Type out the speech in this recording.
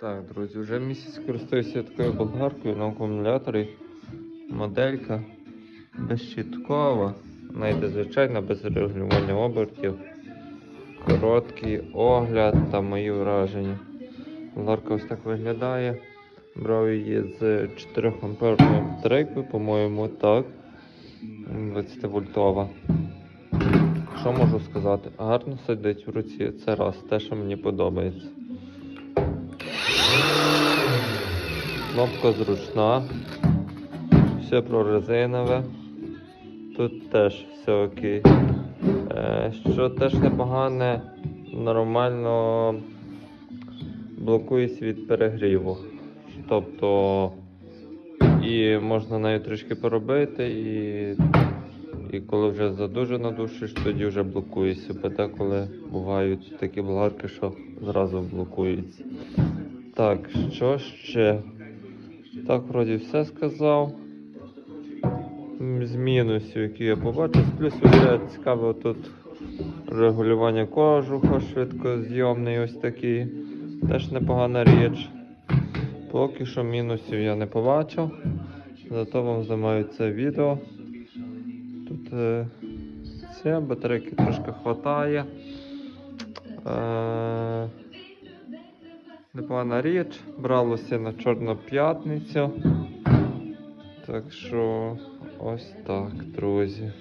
Так, друзі, вже місяць користуюся такою болгаркою на акумуляторі. Моделька безщіткова, найде звичайна, без регулювання обертів. Короткий огляд та мої враження. Болгарка ось так виглядає. Брав її з 4 амперною батарейкою, по-моєму, так. 20 вольтова. Що можу сказати? Гарно сидить в руці. Це раз, те, що мені подобається. Кнопка зручна. Все прорезинове. Тут теж все окей. Е, що теж непогане, нормально блокується від перегріву. Тобто і можна нею трішки поробити, і, і коли вже задуже надушиш, тоді вже блокується. Бо деколи бувають такі болгарки, що зразу блокуються. Так, що ще? Так, вроді все сказав. З мінусів, які я побачив, з плюсів ще цікаво тут регулювання кожуха, швидкозйомний ось такий. Теж непогана річ. Поки що мінусів я не побачив. Зато вам знімаю це відео. Тут е, це батарейки трошки хватає. Е, непогана річ. Бралося на Чорну п'ятницю. Так що ось так, друзі.